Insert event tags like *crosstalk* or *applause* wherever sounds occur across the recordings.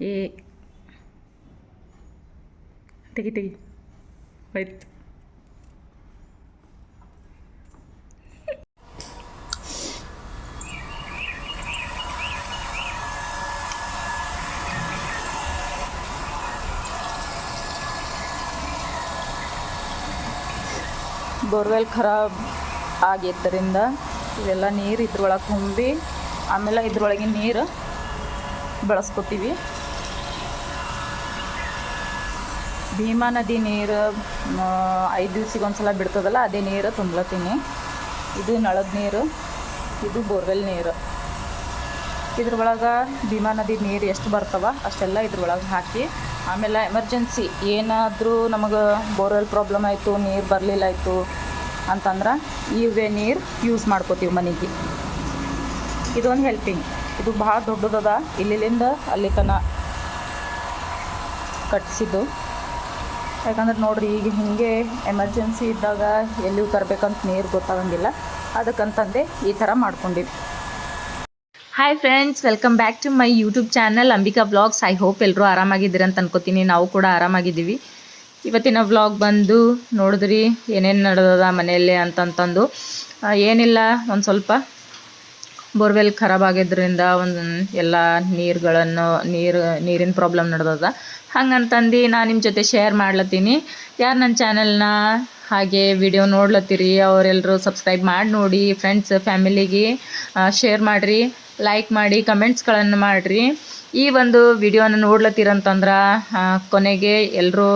ಏ. ತೆಗಿ ತೆಗಿ. ಆಯ್ತು. ಬೋರ್ವೆಲ್ ಖರಾಬ್ ಆಗಿದ್ದರಿಂದ ಇವೆಲ್ಲ ನೀರು ಇದ್ರೊಳಗೆ ತುಂಬಿ, ಆಮೇಲೆ ಇದ್ರೊಳಗಿನ ನೀರು ಬಳಸ್ಕೊತೀವಿ. ಭೀಮಾ ನದಿ ನೀರು ಐದು ದಿವ್ಸಿಗೆ ಒಂದ್ಸಲ ಬಿಡ್ತದಲ್ಲ, ಅದೇ ನೀರು ತುಂಬ್ಲತ್ತೀನಿ. ಇದು ನಳದ ನೀರು, ಇದು ಬೋರ್ವೆಲ್ ನೀರು. ಇದ್ರೊಳಗೆ ಭೀಮಾ ನದಿ ನೀರು ಎಷ್ಟು ಬರ್ತವ, ಅಷ್ಟೆಲ್ಲ ಇದ್ರೊಳಗೆ ಹಾಕಿ, ಆಮೇಲೆ ಎಮರ್ಜೆನ್ಸಿ ಏನಾದರೂ ನಮಗೆ ಬೋರ್ವೆಲ್ ಪ್ರಾಬ್ಲಮ್ ಆಯಿತು, ನೀರು ಬರಲಿಲ್ಲ ಆಯಿತು ಅಂತಂದ್ರೆ ಇವೇ ನೀರು ಯೂಸ್ ಮಾಡ್ಕೋತೀವಿ ಮನೆಗೆ. ಇದೊಂದು ಹೆಲ್ಪಿಂಗ್ ಇದು ಭಾಳ ದೊಡ್ಡದದ ಇಲ್ಲಿಂದ ಅಲ್ಲಿ ತನಕ ಕಟ್ಸಿದ್ದು. ಯಾಕಂದ್ರೆ ನೋಡ್ರಿ ಈಗ ಹೀಗೆ ಎಮರ್ಜೆನ್ಸಿ ಇದ್ದಾಗ ಎಲ್ಲಿಯೂ ತರಬೇಕಂತ ನೀರು ಗೊತ್ತಾಗಂಗಿಲ್ಲ. ಅದಕ್ಕಂತಂದೆ ಈ ಥರ ಮಾಡ್ಕೊಂಡಿವಿ. Hi friends welcome back to my YouTube channel Ambika blogs I hope ಎಲ್ಲರೂ ಆರಾಮಾಗಿದ್ದೀರಿ ಅಂತ ಅನ್ಕೋತೀನಿ. ನಾವು ಕೂಡ ಆರಾಮಾಗಿದ್ದೀವಿ. ಇವತ್ತಿನ ವ್ಲಾಗ್ ಬಂದು ನೋಡಿದ್ರಿ ಏನೇನು ನಡೆದದ ಮನೆಯಲ್ಲೇ ಅಂತಂತಂದು. ಏನಿಲ್ಲ, ಒಂದು ಸ್ವಲ್ಪ ಬೋರ್ವೆಲ್ ಖರಾಬ್ ಆಗಿದ್ದರಿಂದ ಒಂದು ಎಲ್ಲ ನೀರುಗಳನ್ನು, ನೀರು, ನೀರಿನ ಪ್ರಾಬ್ಲಮ್ ನಡೆದದ. ಹಂಗಂತಂದು ನಾನು ನಿಮ್ಮ ಜೊತೆ ಶೇರ್ ಮಾಡ್ಲತ್ತೀನಿ. ಯಾರು ನನ್ನ ಚಾನಲ್ನ ಹಾಗೆ ವಿಡಿಯೋ ನೋಡ್ಲತ್ತೀರಿ ಅವರೆಲ್ಲರೂ ಸಬ್ಸ್ಕ್ರೈಬ್ ಮಾಡಿ ನೋಡಿ ಫ್ರೆಂಡ್ಸ್ ಫ್ಯಾಮಿಲಿಗೆ ಶೇರ್ ಮಾಡಿರಿ ಲೈಕ್ ಮಾಡಿ ಕಮೆಂಟ್ಸ್ಗಳನ್ನು ಮಾಡಿರಿ. ಈ ಒಂದು ವಿಡಿಯೋನ ನೋಡ್ಲತ್ತೀರಂತಂದ್ರೆ ಕೊನೆಗೆ ಎಲ್ಲರೂ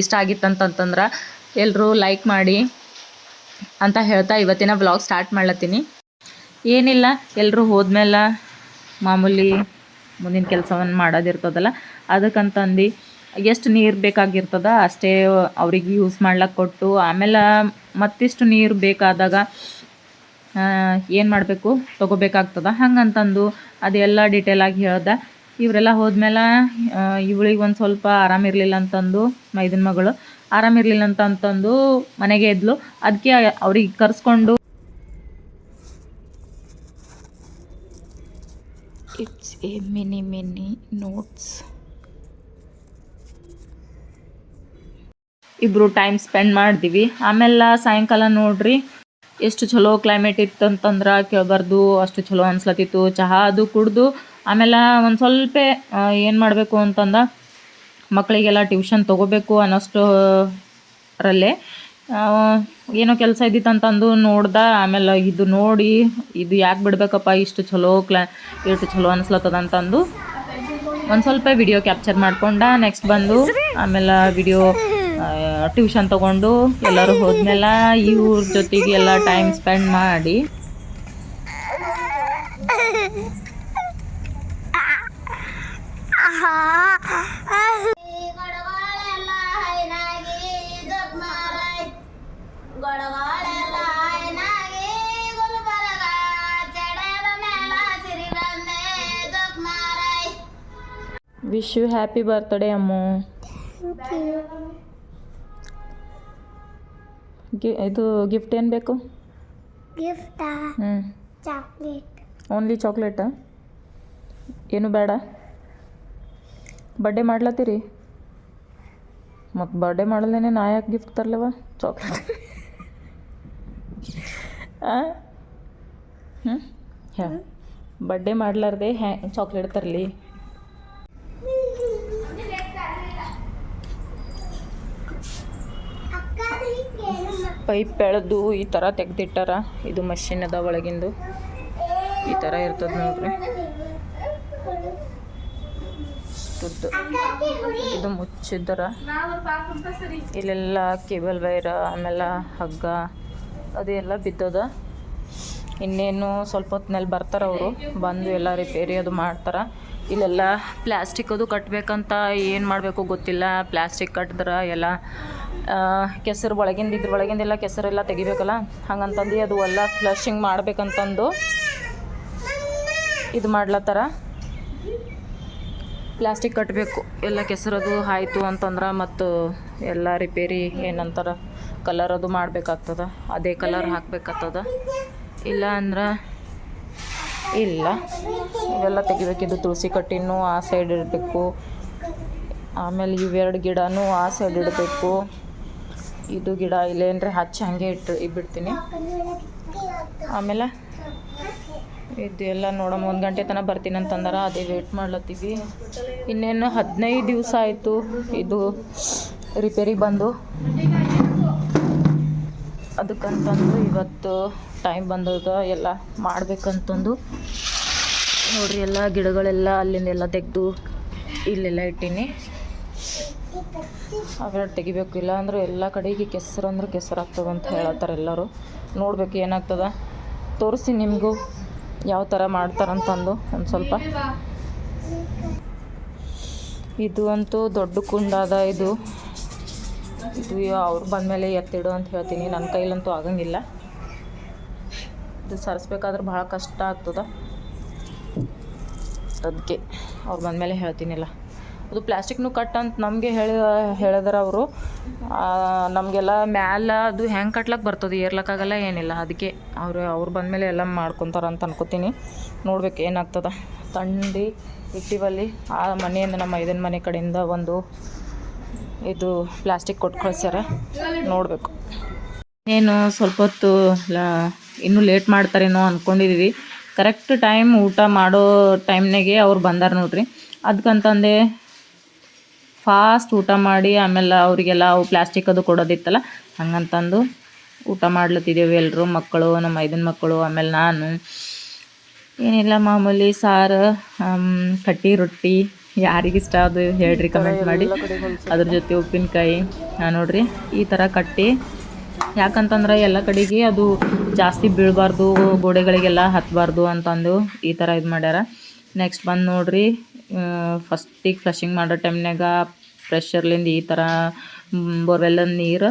ಇಷ್ಟ ಆಗಿತ್ತಂತಂತಂದ್ರೆ ಎಲ್ಲರೂ ಲೈಕ್ ಮಾಡಿ ಅಂತ ಹೇಳ್ತಾ ಇವತ್ತಿನ ವ್ಲಾಗ್ ಸ್ಟಾರ್ಟ್ ಮಾಡ್ಲತ್ತೀನಿ. ಏನಿಲ್ಲ ಎಲ್ಲರೂ ಹೋದ್ಮೇಲೆ ಮಾಮೂಲಿ ಮುಂದಿನ ಕೆಲಸವನ್ನು ಮಾಡೋದಿರ್ತದಲ್ಲ, ಅದಕ್ಕಂತಂದು ಎಷ್ಟು ನೀರು ಬೇಕಾಗಿರ್ತದ ಅಷ್ಟೇ ಅವ್ರಿಗೆ ಯೂಸ್ ಮಾಡ್ಲಕ್ಕೆ ಕೊಟ್ಟು, ಆಮೇಲೆ ಮತ್ತಿಷ್ಟು ನೀರು ಬೇಕಾದಾಗ ಏನು ಮಾಡಬೇಕು, ತೊಗೋಬೇಕಾಗ್ತದ, ಹಂಗಂತಂದು ಅದೆಲ್ಲ ಡೀಟೇಲಾಗಿ ಹೇಳ್ದೆ. ಇವರೆಲ್ಲ ಹೋದ್ಮೇಲೆ ಇವಳಿಗೆ ಒಂದು ಸ್ವಲ್ಪ ಆರಾಮಿರಲಿಲ್ಲ ಅಂತಂದು ಮೈದನ ಮಗಳು ಆರಾಮಿರಲಿಲ್ಲ ಅಂತ ಅಂತಂದು ಮನೆಗೆ ಎದ್ಲು ಅದಕ್ಕೆ ಅವ್ರಿಗೆ ಕರೆಸ್ಕೊಂಡು ಎ ಮಿನಿ ಮಿನಿ ನೋಟ್ಸ್. ಇಬ್ಬರು ಟೈಮ್ ಸ್ಪೆಂಡ್ ಮಾಡಿದ್ವಿ. ಆಮೇಲೆ ಸಾಯಂಕಾಲ ನೋಡ್ರಿ ಎಷ್ಟು ಚಲೋ ಕ್ಲೈಮೇಟ್ ಇತ್ತಂತಂದ್ರೆ ಕೇಳ್ಬಾರ್ದು ಅಷ್ಟು ಚಲೋ ಅನ್ಸ್ಲತ್ತಿತ್ತು. ಚಹಾ ಅದು ಕುಡ್ದು ಆಮೇಲೆ ಒಂದು ಸ್ವಲ್ಪ ಏನು ಮಾಡಬೇಕು ಅಂತಂದ ಮಕ್ಕಳಿಗೆಲ್ಲ ಟ್ಯೂಷನ್ ತೊಗೋಬೇಕು ಅನ್ನೋಷ್ಟು ರಲ್ಲೇ ಆ, ಏನೋ ಕೆಲಸ ಇದ್ದಿತ್ತಂತಂದು ನೋಡ್ದೆ, ಆಮೇಲೆ ಇದು ನೋಡಿ, ಇದು ಯಾಕೆ ಬಿಡಬೇಕಪ್ಪ, ಇಷ್ಟು ಚಲೋ ಕ್ಲಾ, ಇಷ್ಟು ಚಲೋ ಅನ್ಸ್ಲತ್ತದ ಅಂತಂದು ಒಂದು ಸ್ವಲ್ಪ ವಿಡಿಯೋ ಕ್ಯಾಪ್ಚರ್ ಮಾಡ್ಕೊಂಡ ನೆಕ್ಸ್ಟ್ ಬಂದು ಆಮೇಲೆ ವಿಡಿಯೋ ಟ್ಯೂಷನ್ ತೊಗೊಂಡು ಎಲ್ಲರೂ ಹೋದ್ಮೇಲೆ ಇವ್ರ ಜೊತೆಗೆ ಎಲ್ಲ ಟೈಮ್ ಸ್ಪೆಂಡ್ ಮಾಡಿ. *laughs* Wish you happy birthday Ammu. ಗಿ ಇದು ಗಿಫ್ಟ್ ಏನು ಬೇಕು? ಗಿಫ್ಟ್ ಹ್ಞೂ ಚಾಕ್ಲೇಟ್ ಓನ್ಲಿ ಚಾಕ್ಲೇಟಾ ಏನು ಬೇಡ? ಬರ್ಡೇ ಮಾಡ್ಲತ್ತೀರಿ? ಮತ್ತು ಬರ್ಡೇ ಮಾಡಲೇನೆ ನಾ ಯಾಕೆ ಗಿಫ್ಟ್ ತರ್ಲವ? ಚಾಕ್ಲೇಟ್ ಹ್ಞೂ ಹ್ಯಾ. ಬರ್ಡೇ ಮಾಡ್ಲಾರ್ದೆ ಹ್ಯಾ ಚಾಕ್ಲೇಟ್ ತರಲಿ. ಪೈಪ್ ಬೆಳೆದು ಈ ಥರ ತೆಗ್ದಿಟ್ಟಾರ. ಇದು ಮಷಿನ್ ಅದ ಒಳಗಿಂದು. ಈ ಥರ ಇರ್ತದೆ ನೋಡ್ರಿ. ಇದು ಮುಚ್ಚಿದ್ದರ. ಇಲ್ಲೆಲ್ಲ ಕೇಬಲ್ ವೈರ, ಆಮೇಲೆ ಹಗ್ಗ ಅದೆಲ್ಲ ಬಿದ್ದದ. ಇನ್ನೇನು ಸ್ವಲ್ಪ ಹೊತ್ತಿನಲ್ಲಿ ಬರ್ತಾರೆ ಅವರು. ಬಂದು ಎಲ್ಲ ರಿಪೇರಿ ಅದು ಮಾಡ್ತಾರೆ. ಇಲ್ಲೆಲ್ಲ ಪ್ಲಾಸ್ಟಿಕ್ ಅದು ಕಟ್ಟಬೇಕಂತ ಏನು ಮಾಡಬೇಕು ಗೊತ್ತಿಲ್ಲ. ಪ್ಲಾಸ್ಟಿಕ್ ಕಟ್ಟಿದ್ರೆ ಎಲ್ಲ ಕೆಸರು ಒಳಗಿಂದ ಇದ್ರ ಒಳಗಿಂದೆಲ್ಲ ಕೆಸರೆಲ್ಲ ತೆಗಿಬೇಕಲ್ಲ? ಹಂಗಂತಂದು ಅದು ಎಲ್ಲ ಫ್ಲಶಿಂಗ್ ಮಾಡ್ಬೇಕಂತಂದು ಇದು ಮಾಡ್ಲತ್ತಾರ. ಪ್ಲಾಸ್ಟಿಕ್ ಕಟ್ಟಬೇಕು ಎಲ್ಲ ಕೆಸರದು ಆಯಿತು ಅಂತಂದ್ರೆ ಮತ್ತು ಎಲ್ಲ ರಿಪೇರಿ ಏನಂತಾರ ಕಲರ್ ಅದು ಮಾಡಬೇಕಾಗ್ತದ. ಅದೇ ಕಲರ್ ಹಾಕಬೇಕಾಗ್ತದ. ಇಲ್ಲ ಅಂದ್ರೆ ಇಲ್ಲ. ಇವೆಲ್ಲ ತೆಗಿಬೇಕಿದ್ದು ತುಳಸಿ ಕಟ್ಟಿನೂ ಆ ಸೈಡ್ ಇಡಬೇಕು. ಆಮೇಲೆ ಇವೆರಡು ಗಿಡನೂ ಆ ಸೈಡ್ ಇಡಬೇಕು. ಇದು ಗಿಡ ಇಲ್ಲೇನ್ರಿ ಹಚ್ಚಿ ಹಾಗೆ ಇಟ್ಟು ಇಟ್ಬಿಡ್ತೀನಿ ಆಮೇಲೆ ಇದು ಎಲ್ಲ ನೋಡಮ್ಮ, ಒಂದು ಗಂಟೆ ತನಕ ಬರ್ತೀನಿ ಅಂತಂದಾರ, ಅದೇ ವೇಟ್ ಮಾಡ್ಲತ್ತೀವಿ. ಇನ್ನೇನು ಹದಿನೈದು ದಿವಸ ಆಯಿತು ಇದು ರಿಪೇರಿ ಬಂದು. ಅದಕ್ಕಂತಂದು ಇವತ್ತು ಟೈಮ್ ಬಂದದ, ಎಲ್ಲ ಮಾಡ್ಬೇಕಂತಂದು. ನೋಡ್ರಿ, ಎಲ್ಲ ಗಿಡಗಳೆಲ್ಲ ಅಲ್ಲಿಂದೆಲ್ಲ ತೆಗೆದು ಇಲ್ಲೆಲ್ಲ ಇಟ್ಟೀನಿ. ಅವೆರಡು ತೆಗಿಬೇಕು. ಇಲ್ಲ ಅಂದ್ರೆ ಎಲ್ಲ ಕಡೆಗೆ ಕೆಸರು ಅಂದ್ರೆ ಕೆಸರು ಆಗ್ತದೆ ಅಂತ ಹೇಳತ್ತಾರೆ ಎಲ್ಲರೂ. ನೋಡ್ಬೇಕು ಏನಾಗ್ತದ. ತೋರಿಸಿ ನಿಮಗೂ ಯಾವ ಥರ ಮಾಡ್ತಾರಂತಂದು ಒಂದು ಸ್ವಲ್ಪ. ಇದು ಅಂತೂ ದೊಡ್ಡ ಕುಂಡಾದ ಇದು. ಇದು ಅವ್ರು ಬಂದಮೇಲೆ ಎತ್ತಿಡು ಅಂತ ಹೇಳ್ತೀನಿ. ನನ್ನ ಕೈಲಂತೂ ಆಗಂಗಿಲ್ಲ. ಇದು ಸರಿಸ್ಬೇಕಾದ್ರೆ ಭಾಳ ಕಷ್ಟ ಆಗ್ತದ. ಅದಕ್ಕೆ ಅವ್ರು ಬಂದಮೇಲೆ ಹೇಳ್ತೀನಿಲ್ಲ. ಅದು ಪ್ಲಾಸ್ಟಿಕ್ನು ಕಟ್ ಅಂತ ನಮಗೆ ಹೇಳಿ, ಹೇಳಿದಾರ ಅವರು. ನಮಗೆಲ್ಲ ಮ್ಯಾಲ ಅದು ಹೆಂಗೆ ಕಟ್ಲಕ್ಕೆ ಬರ್ತದೆ, ಏರ್ಲಕ್ಕಾಗಲ್ಲ ಏನಿಲ್ಲ. ಅದಕ್ಕೆ ಅವರು, ಅವ್ರು ಬಂದಮೇಲೆ ಎಲ್ಲ ಮಾಡ್ಕೊತಾರ ಅಂತ ಅನ್ಕೋತೀನಿ. ನೋಡ್ಬೇಕು ಏನಾಗ್ತದ. ತಂಡಿ, ಇಟ್ಟಿವಲ್ಲಿ, ಆ ಮನೆಯಿಂದ ನಮ್ಮ ಐದನ ಮನೆ ಕಡೆಯಿಂದ ಒಂದು ಇದು ಪ್ಲಾಸ್ಟಿಕ್ ಕೊಟ್ಟು ಕಳಿಸ್ಯಾರ. ನೋಡಬೇಕು. ಏನು ಸ್ವಲ್ಪ ಹೊತ್ತು ಇನ್ನೂ ಲೇಟ್ ಮಾಡ್ತಾರೇನೋ ಅಂದ್ಕೊಂಡಿದ್ದೀವಿ ಕರೆಕ್ಟ್ ಟೈಮ್ ಊಟ ಮಾಡೋ ಟೈಮ್ನಾಗೆ ಅವ್ರು ಬಂದಾರ ನೋಡ್ರಿ. ಅದಕ್ಕಂತಂದೆ ಫಾಸ್ಟ್ ಊಟ ಮಾಡಿ, ಆಮೇಲೆ ಅವರಿಗೆಲ್ಲ ಅವು ಪ್ಲಾಸ್ಟಿಕ್ ಅದು ಕೊಡೋದಿತ್ತಲ್ಲ, ಹಂಗಂತಂದು ಊಟ ಮಾಡ್ಲತ್ತಿದ್ದೇವೆ ಎಲ್ಲರೂ ಮಕ್ಕಳು, ನಮ್ಮ ಐದನ ಮಕ್ಕಳು, ಆಮೇಲೆ ನಾನು. ಏನಿಲ್ಲ ಮಾಮೂಲಿ ಸಾರು ಕಟ್ಟಿ, ರೊಟ್ಟಿ, ಯಾರಿಗಿಷ್ಟ ಅದು ಹೇಳ್ರಿ ಕಮೆಂಟ್ ಮಾಡಿ. ಅದ್ರ ಜೊತೆ ಉಪ್ಪಿನಕಾಯಿ ನೋಡ್ರಿ, ಈ ಥರ ಕಟ್ಟಿ. ಯಾಕಂತಂದ್ರೆ ಎಲ್ಲ ಕಡೆಗೆ ಅದು ಜಾಸ್ತಿ ಬೀಳಬಾರ್ದು, ಗೋಡೆಗಳಿಗೆಲ್ಲ ಹತ್ತಬಾರ್ದು ಅಂತಂದು ಈ ಥರ ಇದು ಮಾಡ್ಯಾರ. ನೆಕ್ಸ್ಟ್ ಬಂದು ನೋಡ್ರಿ ಫಸ್ಟಿಗೆ ಫ್ಲಶಿಂಗ್ ಮಾಡೋ ಟೈಮ್ನಾಗ ಪ್ರೆಷರ್ಲಿಂದ ಈ ಥರ ಬೋರ್ವೆಲ್ಲಿಂದ ನೀರು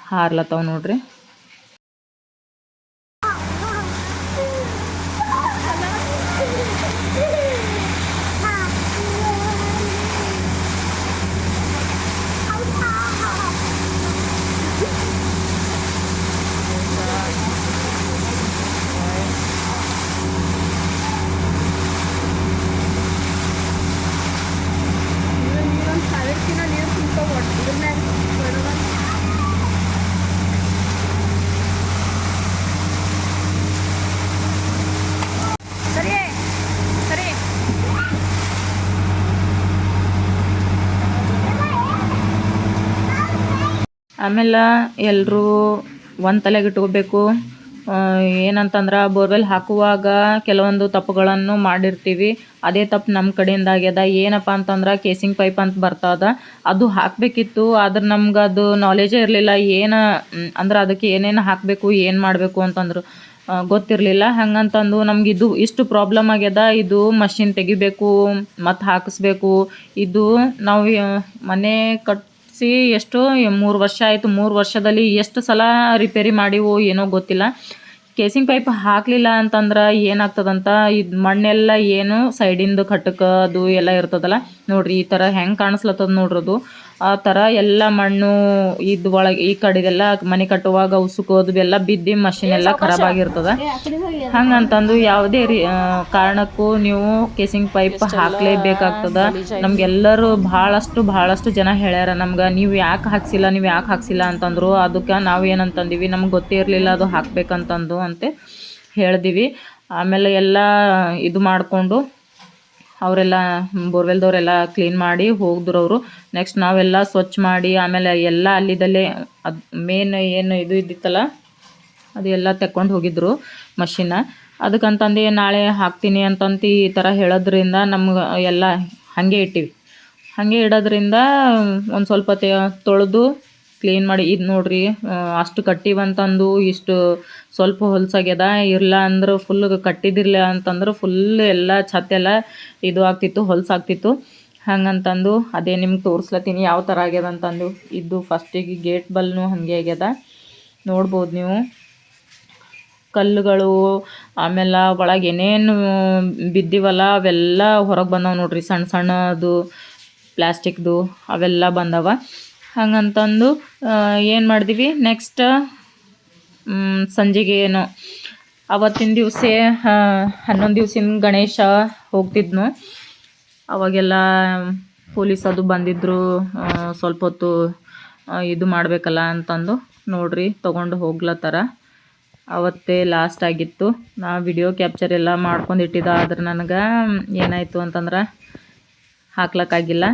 ಹಾರ್ಲತ್ತಾವ ನೋಡ್ರಿ. ಆಮೇಲೆ ಎಲ್ಲರೂ ಒಂದು ತಲೆಗೆ ಇಟ್ಕೋಬೇಕು. ಏನಂತಂದ್ರೆ ಬೋರ್ವೆಲ್ ಹಾಕುವಾಗ ಕೆಲವೊಂದು ತಪ್ಪುಗಳನ್ನು ಮಾಡಿರ್ತೀವಿ. ಅದೇ ತಪ್ಪು ನಮ್ಮ ಕಡೆಯಿಂದ ಆಗ್ಯದ. ಏನಪ್ಪ ಅಂತಂದ್ರೆ ಕೇಸಿಂಗ್ ಪೈಪ್ ಅಂತ ಬರ್ತದ. ಅದು ಹಾಕಬೇಕಿತ್ತು. ಆದ್ರೆ ನಮ್ಗೆ ಅದು ನಾಲೆಜೇ ಇರಲಿಲ್ಲ. ಏನು ಅಂದ್ರೆ ಅದಕ್ಕೆ ಏನೇನು ಹಾಕಬೇಕು, ಏನು ಮಾಡಬೇಕು ಅಂತಂದ್ರು. ಗೊತ್ತಿರಲಿಲ್ಲ. ಹಂಗಂತಂದು ನಮ್ಗೆ ಇದು ಇಷ್ಟು ಪ್ರಾಬ್ಲಮ್ ಆಗ್ಯದ. ಇದು ಮಷಿನ್ ತೆಗಿಬೇಕು, ಮತ್ತು ಹಾಕಿಸ್ಬೇಕು. ಇದು ನಾವು ಮನೆ ಮನೆ ಕಟ್ಟಿಸಿ ಎಷ್ಟು ಮೂರು ವರ್ಷ ಆಯಿತು, ಮೂರು ವರ್ಷದಲ್ಲಿ ಎಷ್ಟು ಸಲ ರಿಪೇರಿ ಮಾಡಿವೋ ಏನೋ ಗೊತ್ತಿಲ್ಲ. ಕೇಸಿಂಗ್ ಪೈಪ್ ಹಾಕಲಿಲ್ಲ ಅಂತಂದ್ರೆ ಏನಾಗ್ತದಂತ, ಇದು ಮಣ್ಣೆಲ್ಲ ಏನು ಸೈಡಿಂದು ಕಟ್ಟಕ್ಕೆ ಅದು ಎಲ್ಲ ಇರ್ತದಲ್ಲ. ನೋಡ್ರಿ, ಈ ಥರ ಹೆಂಗೆ ಕಾಣಿಸ್ಲತ್ತದ ನೋಡ್ರದು. ಆ ಥರ ಎಲ್ಲ ಮಣ್ಣು ಇದು ಒಳಗೆ ಈ ಕಡೆದೆಲ್ಲ ಮನೆ ಕಟ್ಟುವಾಗ ಉಸುಕೋದು ಎಲ್ಲ ಬಿದ್ದು ಮಷಿನ್ ಎಲ್ಲ ಖರಾಬ್ ಆಗಿರ್ತದ. ಹಂಗಂತಂದು ಯಾವುದೇ ರೀ ಕಾರಣಕ್ಕೂ ನೀವು ಕೇಸಿಂಗ್ ಪೈಪ್ ಹಾಕ್ಲೇಬೇಕಾಗ್ತದ. ನಮ್ಗೆಲ್ಲರೂ ಭಾಳಷ್ಟು ಭಾಳಷ್ಟು ಜನ ಹೇಳ್ಯಾರ ನಮ್ಗೆ ನೀವು ಯಾಕೆ ಹಾಕ್ಸಿಲ್ಲ ನೀವು ಯಾಕೆ ಹಾಕ್ಸಿಲ್ಲ? ಅಂತಂದ್ರು. ಅದಕ್ಕೆ ನಾವು ಏನಂತಂದಿವಿ ನಮ್ಗೆ ಗೊತ್ತೇ ಇರಲಿಲ್ಲ ಅದು ಹಾಕ್ಬೇಕಂತಂದು ಅಂತ ಹೇಳ್ದಿವಿ. ಆಮೇಲೆ ಎಲ್ಲ ಇದು ಮಾಡಿಕೊಂಡು ಅವರೆಲ್ಲ ಬೋರ್ವೆಲ್ದವರೆಲ್ಲ ಕ್ಲೀನ್ ಮಾಡಿ ಹೋಗಿದ್ರು ಅವರು. ನೆಕ್ಸ್ಟ್ ನಾವೆಲ್ಲ ಸ್ವಚ್ಛ ಮಾಡಿ, ಆಮೇಲೆ ಎಲ್ಲ ಅಲ್ಲಿದಲ್ಲೇ, ಅದು ಮೇನ್ ಏನು ಇದು ಇದ್ದಿತ್ತಲ್ಲ, ಅದು ಎಲ್ಲ ತೆಕ್ಕೊಂಡು ಹೋಗಿದ್ರು ಮಷಿನ ಅದಕ್ಕಂತಂದು ನಾಳೆ ಹಾಕ್ತೀನಿ ಅಂತಂತ ಈ ಥರ ಹೇಳೋದ್ರಿಂದ ನಮ್ಗೆ ಎಲ್ಲ ಹಾಗೆ ಇಟ್ಟಿವಿ. ಹಾಗೆ ಇಡೋದ್ರಿಂದ ಒಂದು ಸ್ವಲ್ಪ ತೊಳೆದು ಕ್ಲೀನ್ ಮಾಡಿ, ಇದು ನೋಡ್ರಿ ಅಷ್ಟು ಕಟ್ಟಿವಂತಂದು ಇಷ್ಟು ಸ್ವಲ್ಪ ಹೊಲ್ಸಾಗ್ಯದ ಇಲ್ಲ ಅಂದ್ರೆ ಫುಲ್ ಕಟ್ಟಿದಿರ್ಲ ಅಂತಂದ್ರೆ ಫುಲ್ ಎಲ್ಲ ಛತ್ತೆಲ್ಲ ಇದು ಆಗ್ತಿತ್ತು, ಹೊಲ್ಸಾಗ್ತಿತ್ತು. ಹಂಗಂತಂದು ಅದೇ ನಿಮ್ಗೆ ತೋರಿಸ್ಲತ್ತೀನಿ ಯಾವ ಥರ ಆಗ್ಯದ ಅಂತಂದು. ಇದು ಫಸ್ಟಿಗೆ ಗೇಟ್ ಬಲ್ನು ಹಾಗೆ ಆಗ್ಯದ. ನೋಡ್ಬೋದು ನೀವು. ಕಲ್ಲುಗಳು, ಆಮೇಲೆ ಒಳಗೆ ಏನೇನು ಬಿದ್ದಿವಲ್ಲ, ಅವೆಲ್ಲ ಹೊರಗೆ ಬಂದವೆ ನೋಡ್ರಿ ಸಣ್ಣ ಸಣ್ಣದು ಪ್ಲಾಸ್ಟಿಕ್ದು ಅವೆಲ್ಲ ಬಂದವ. ಹಂಗಂತಂದು ಏನು ಮಾಡಿದ್ವಿ? ನೆಕ್ಸ್ಟ್ ಸಂಜೆಗೆ ಏನು? ಅವತ್ತಿನ ದಿವಸ ಹನ್ನೊಂದು ದಿವ್ಸಿನ ಗಣೇಶ ಹೋಗ್ತಿದ್ನು. ಅವಾಗೆಲ್ಲ ಪೊಲೀಸ್ ಅದು ಬಂದಿದ್ದರು ಸ್ವಲ್ಪ ಹೊತ್ತು ಇದು ಮಾಡಬೇಕಲ್ಲ ಅಂತಂದು ನೋಡ್ರಿ, ತೊಗೊಂಡು ಹೋಗ್ಲತ್ತಾರ ಅವತ್ತೇ ಲಾಸ್ಟ್ ಆಗಿತ್ತು. ನಾ ವಿಡಿಯೋ ಕ್ಯಾಪ್ಚರ್ ಎಲ್ಲ ಮಾಡ್ಕೊಂಡು ಇಟ್ಟಿದ್ದ, ಆದ್ರೆ ನನಗೆ ಏನಾಯಿತು ಅಂತಂದ್ರೆ ಹಾಕ್ಲಕ್ಕಾಗಿಲ್ಲ.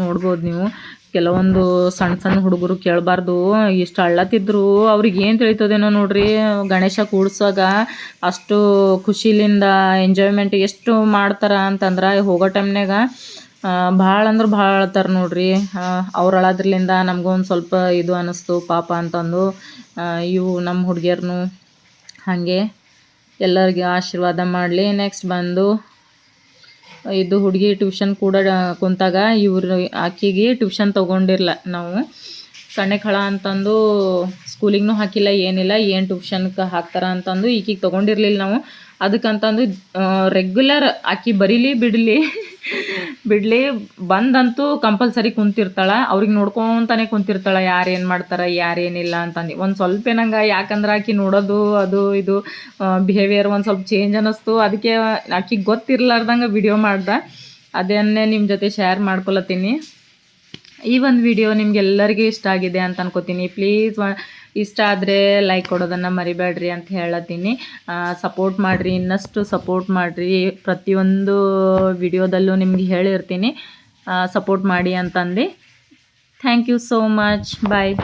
ನೋಡ್ಬೋದು ನೀವು. ಕೆಲವೊಂದು ಸಣ್ಣ ಸಣ್ಣ ಹುಡುಗರು ಕೇಳಬಾರ್ದು. ಇಷ್ಟು ಅಳ್ಳತ್ತಿದ್ರು ಅವ್ರಿಗೆ ಏನು ತಿಳಿತದೇನೋ ನೋಡ್ರಿ. ಗಣೇಶ ಕೂಡ್ಸಾಗ ಅಷ್ಟು ಖುಷಿಲಿಂದ ಎಂಜಾಯ್ಮೆಂಟ್ ಎಷ್ಟು ಮಾಡ್ತಾರೆ ಅಂತಂದ್ರೆ ಹೋಗೋ ಟೈಮ್ನಾಗ ಭಾಳ ಅಂದ್ರೆ ಭಾಳ ಅಳ್ತಾರೆ ನೋಡ್ರಿ. ಅವ್ರು ಅಳೋದ್ರಲಿಂದ ನಮಗೊಂದು ಸ್ವಲ್ಪ ಇದು ಅನ್ನಿಸ್ತು ಪಾಪ ಅಂತಂದು. ಇವು ನಮ್ಮ ಹುಡುಗಿಯರ್ನು ಹಾಗೆ ಎಲ್ಲರಿಗೆ ಆಶೀರ್ವಾದ ಮಾಡಲಿ. ನೆಕ್ಸ್ಟ್ ಬಂದು ಇದು ಹುಡುಗಿ ಟ್ಯೂಷನ್ ಕೂಡ ಕುಂತಾಗ ಇವರು ಆಕಿಗೆ ಟ್ಯೂಷನ್ ತೊಗೊಂಡಿರಲ್ಲ ನಾವು. ಸಣ್ಣ ಖಳ ಅಂತಂದು ಸ್ಕೂಲಿಗೂ ಹಾಕಿಲ್ಲ, ಏನಿಲ್ಲ, ಏನು ಟ್ಯೂಷನ್ಗೆ ಹಾಕ್ತಾರ ಅಂತಂದು ಈಕಿಗೆ ತೊಗೊಂಡಿರ್ಲಿಲ್ಲ ನಾವು. ಅದಕ್ಕಂತಂದು ರೆಗ್ಯುಲರ್ ಆಕಿ ಬರೀಲಿ ಬಿಡಲಿ ಬಿಡಲಿ ಬಂದಂತೂ ಕಂಪಲ್ಸರಿ ಕುಂತಿರ್ತಾಳೆ. ಅವ್ರಿಗೆ ನೋಡ್ಕೊತಾನೆ ಕುಂತಿರ್ತಾಳೆ ಯಾರು ಏನು ಮಾಡ್ತಾರೆ, ಯಾರೇನಿಲ್ಲ ಅಂತಂದು. ಒಂದು ಸ್ವಲ್ಪ ಏನಂಗೆ, ಯಾಕಂದ್ರೆ ಆಕಿ ನೋಡೋದು, ಅದು, ಇದು ಬಿಹೇವಿಯರ್ ಒಂದು ಸ್ವಲ್ಪ ಚೇಂಜ್ ಅನ್ನಿಸ್ತು ಅದಕ್ಕೆ ಆಕಿಗೆ ಗೊತ್ತಿರ್ಲಾರ್ದಂಗೆ ವಿಡಿಯೋ ಮಾಡ್ದೆ. ಅದನ್ನೇ ನಿಮ್ಮ ಜೊತೆ ಶೇರ್ ಮಾಡ್ಕೊಳತ್ತೀನಿ ಈ ಒಂದು ವಿಡಿಯೋ ನಿಮ್ಗೆಲ್ಲರಿಗೂ ಇಷ್ಟ ಆಗಿದೆ ಅಂತ ಅನ್ಕೋತೀನಿ. ಪ್ಲೀಸ್ ಇಷ್ಟ ಆದರೆ ಲೈಕ್ ಕೊಡೋದನ್ನು ಮರಿಬೇಡ್ರಿ ಅಂತ ಹೇಳತ್ತೀನಿ ಸಪೋರ್ಟ್ ಮಾಡಿರಿ, ಇನ್ನಷ್ಟು ಸಪೋರ್ಟ್ ಮಾಡಿರಿ. ಪ್ರತಿಯೊಂದು ವಿಡಿಯೋದಲ್ಲೂ ನಿಮ್ಗೆ ಹೇಳಿರ್ತೀನಿ. ಸಪೋರ್ಟ್ ಮಾಡಿ ಅಂತಂದು thank you so much bye